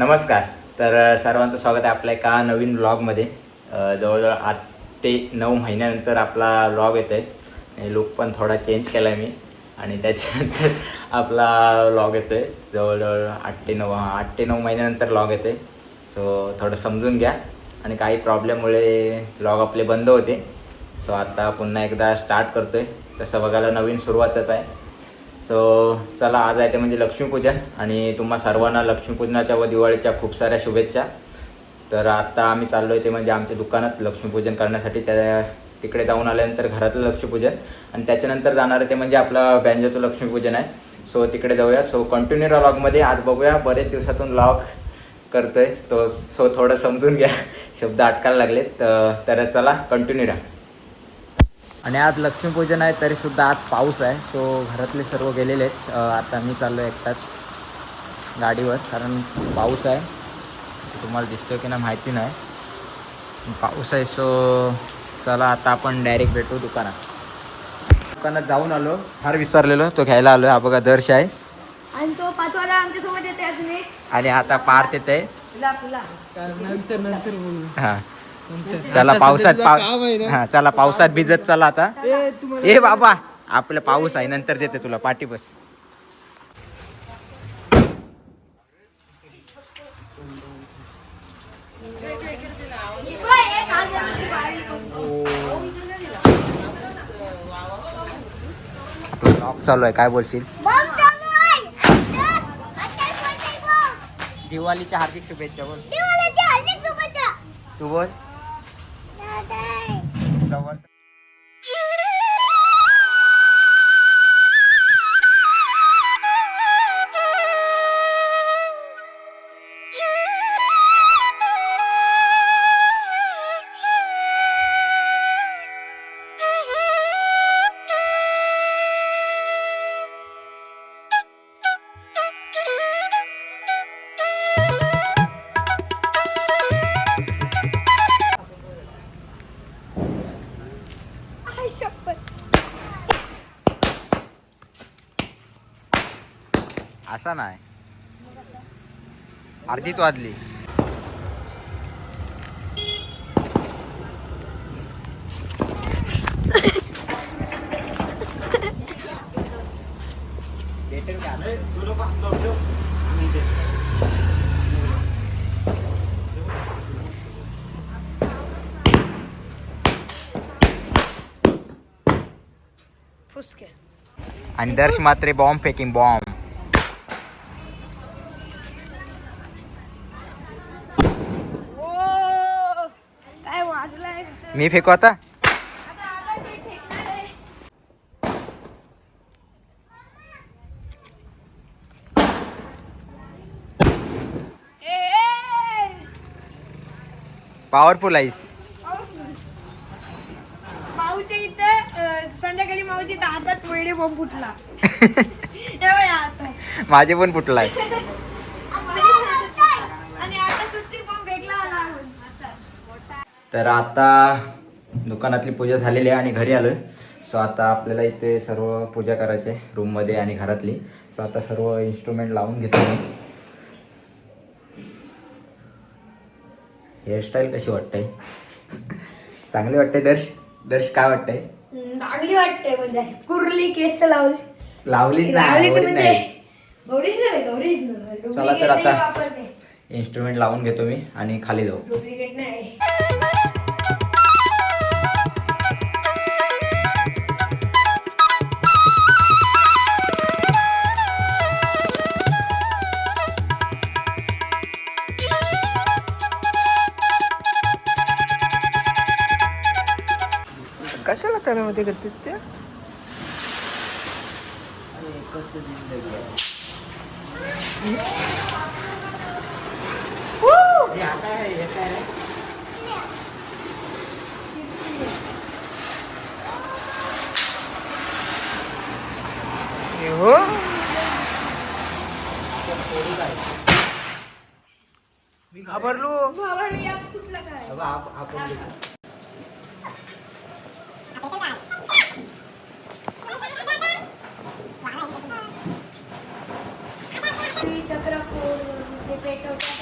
नमस्कार. तर सर्वांचं स्वागत आहे आपल्या एका नवीन ब्लॉगमध्ये जवळजवळ आठ ते नऊ महिन्यानंतर आपला ब्लॉग येतो आहे लुक पण थोडा चेंज केला आहे मी. आणि त्याच्यानंतर आपला ब्लॉग येतो आहे जवळजवळ आठ ते नऊ आठ ते नऊ महिन्यानंतर ब्लॉग येतो आहे सो थोडं समजून घ्या. आणि काही प्रॉब्लेममुळे ब्लॉग आपले बंद होते. सो आता पुन्हा एकदा स्टार्ट करतो आहे तसं बघायला नवीन सुरुवातच आहे. सो चला आज आहे ते म्हणजे लक्ष्मीपूजन आणि तुम्हा सर्वांना लक्ष्मीपूजनाच्या व दिवाळीच्या खूप साऱ्या शुभेच्छा. तर आता आम्ही चाललो आहे ते म्हणजे आमच्या दुकानात लक्ष्मीपूजन करण्यासाठी. त्या तिकडे जाऊन आल्यानंतर घरातलं लक्ष्मीपूजन आणि त्याच्यानंतर जाणार ते म्हणजे आपलं बँजोचं लक्ष्मीपूजन आहे. सो तिकडे जाऊया. सो कंटिन्यू लॉगमध्ये आज बघूया बरेच दिवसातून लॉग करतोय. तो सो थोडं समजून घ्या. शब्द अटकायला लागलेत. तर तर चला कंटिन्यू राहा आणि आज लक्ष्मीपूजन आहे तरी सुद्धा आज पाऊस आहे. सो घरातले सर्व गेलेले आहेत. आता मी चाललो एकटाच गाडीवर कारण पाऊस आहे. तुम्हाला दिसतो की नाही माहिती नाही. पाऊस आहे सो चला आता आपण डायरेक्ट भेटू दुकानात. दुकानात जाऊन आलो. फार विसरलेलो तो घ्यायला आलो हा बघा दर्श आहे. आणि तो पाचवाला आमच्यासोबत येते अजून एक. आणि आता पार्थ येत हा. चला पावसात पाव? हा चला पावसात भिजत चला आता. ए तुम्हाला ए बाबा आपलं पाऊस आहे नंतर देते तुला पाठी बस. चालू आहे काय बोलशील. दिवाळीच्या हार्दिक शुभेच्छा बोल. दिवाळीच्या हार्दिक शुभेच्छा. तू बोल. असा नाही. अर्धीच वाजली. फुसके. आणि दर्श मात्रे बॉम्ब फेकिंग बॉम्ब मी फेकू आता. पॉवरफुल आईस माऊच्या इथे संध्याकाळी माऊच्या इथे हातात वेडे बॉम्ब फुटला. माझे पण फुटलाय आणि आता सुट्टी बॉम्ब फेकला आला तर आता दुकानातली पूजा झालेली आहे आणि घरी आलोय. सो आता आपल्याला इथे सर्व पूजा करायची आहे रूममध्ये आणि घरातली. सो आता सर्व इन्स्ट्रुमेंट लावून घेतो मी. हेअरस्टाईल कशी वाटतंय? चांगली वाटते दर्श? दर्श काय वाटतंय? चांगली वाटते म्हणजे कुर्ली केस लावली. लावलीच लावली नाही. म्हणजे चला तर आता इन्स्ट्रुमेंट लावून घेतो मी आणि खाली जाऊ. डुप्लिकेट नाही. करामध्ये करतेस त्या हो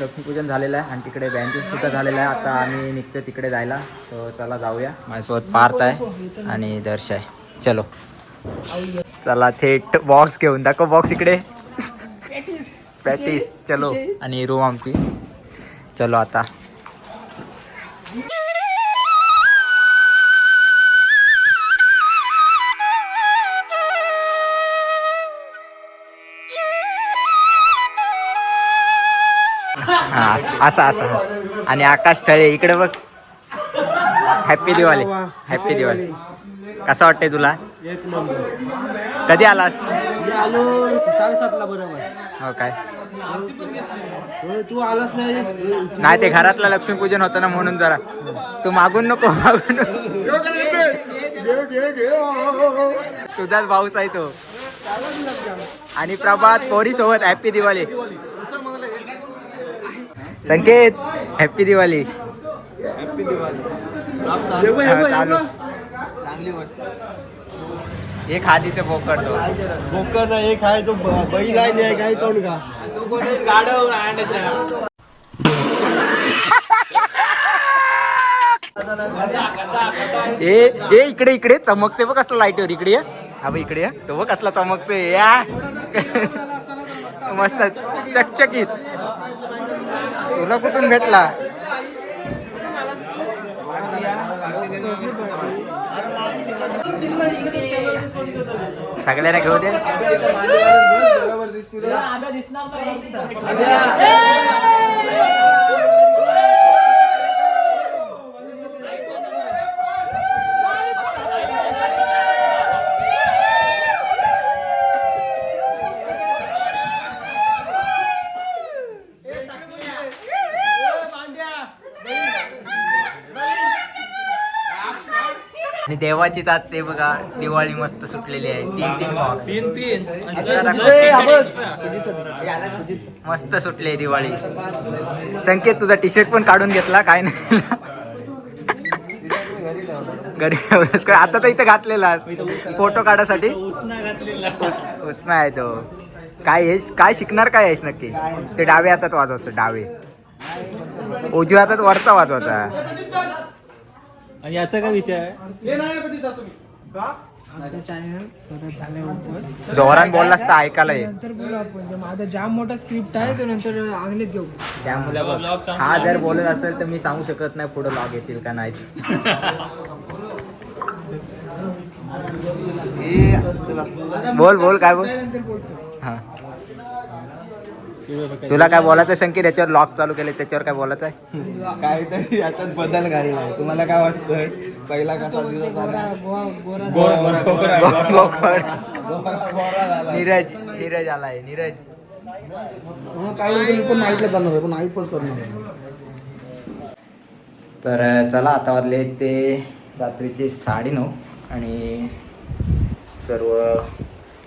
लक्ष्मीपूजन झालेलं आहे आणि तिकडे बँकेत सुद्धा झालेलं आहे. आता आम्ही निघतो तिकडे जायला. तर चला जाऊया. माझ्यासोबत पार्थ आहे आणि दर्श आहे. चलो. चला थेट बॉक्स घेऊन. दाखव बॉक्स इकडे. पॅटीस चलो. आणि रूम आमची. चलो आता. असा असा. आणि आकाश तळे इकडे बघ. हॅपी दिवाळी हॅपी दिवाळी कसं वाटतंय तुला? कधी आलास? हो काय. तू आलास नाही ते घरातलं लक्ष्मीपूजन होतं ना म्हणून जरा. तू मागून नको मागून तुझाच भाऊच आहे तो. आणि प्रभात पोरी सोबत happy Diwali Sanket happy Diwali. Happy Diwali. हा, चालू. चांगली गोष्ट एक हातीचं बोकड तो बोकर ना एक आहे तो बैल आहे नाही काय कोण का तू कोणी गाडव ए इकडे इकडे. चमकते बघ कसला लाईटवर इकडे ये. हा बघ इकडे ये. तो बघ कसला चमकतोय. या. मस्त. चकचकीत. तुला कुठून भेटला? सगळ्यांना घेऊ दे. आणि देवाची तात ते बघा दिवाळी मस्त सुटलेली आहे. तीन तीन बॉक्स मस्त सुटली दिवाळी. संकेत तुझा टी शर्ट पण काढून घेतला काय नाही. घरी ठेवलास का? आता तर इथं घातलेला फोटो काढासाठी. उस- उसना आहे तो. काय हेच काय शिकणार काय आहेस नक्की? ते डावे हातात वाजवायचं डावे. उजव्या हातात वरचा वाजवायचा. आणि याचा काय विषय आहे? माझं चॅनल परत झाल्यावर जोरान बोललास तर ऐकायला ये नंतर बोलू आपण. ते माझा जाम मोठा स्क्रिप्ट आहे तो नंतर अंगलीत घेऊ. त्यामुळे बघ. हा जर बोलत असेल तर मी सांगू शकत नाही पुढे लॉग येतील का नाही. बोल बोल काय बोल? नंतर बोलतो. हा. तुला काय बोलायचं संकेत याच्यावर लॉक चालू केले त्याच्यावर काय बोलायचं आहे काहीतरी याच्यात बदल घाललाय तुम्हाला काय वाटतंय पहिला कसा. नीरज नीरज आलाय नीरज काय पण नाईटला जाणार पण नाईट करणार तर चला आता वाजले ते रात्रीचे साडेनऊ आणि सर्व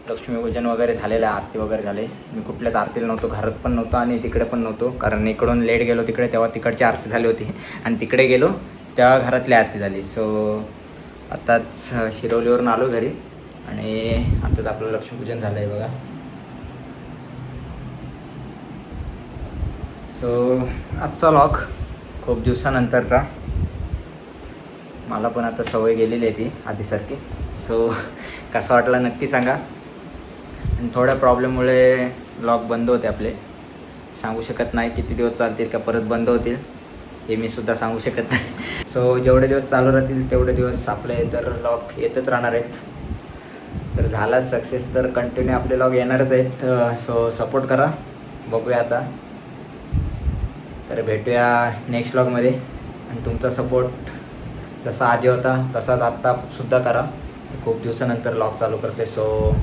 लक्ष्मीपूजन वगैरे झालेलं आहे आरती वगैरे झाले. मी कुठल्याच आरतीला नव्हतो घरात पण नव्हतो आणि तिकडे पण नव्हतो. कारण इकडून लेट गेलो तिकडे तेव्हा तिकडची आरती झाली होती. आणि तिकडे गेलो तेव्हा घरातली आरती झाली. सो आताच शिरवलीवरून आलो घरी. आणि आताच आपलं लक्ष्मीपूजन झालं आहे बघा. सो आजचा लॉक खूप दिवसानंतरचा. मला पण आता सवय गेलेली आहे ती आधीसारखी. सो कसं वाटलं नक्की सांगा. थोड्या प्रॉब्लेममुळे लॉक बंद होते आपले. सांगू शकत नाही किती दिवस चालतील का परत बंद होतील हे मी सुद्धा सांगू शकत नाही. सो जेवढे दिवस चालू राहतील तेवढे दिवस आपले तर लॉक येतच राहणार आहेत. तर झाला सक्सेस तर कंटिन्यू आपले लॉग येणारच आहेत. सो सपोर्ट करा. बघूया आता. तर भेटूया नेक्स्ट लॉगमध्ये आणि तुमचा सपोर्ट जसा आधी होता तसाच आत्ता सुद्धा करा. खूप दिवसानंतर लॉग चालू करते. सो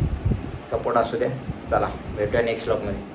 सपोर्ट असू द्या चला भेटूया नेक्स्ट ब्लॉगमध्ये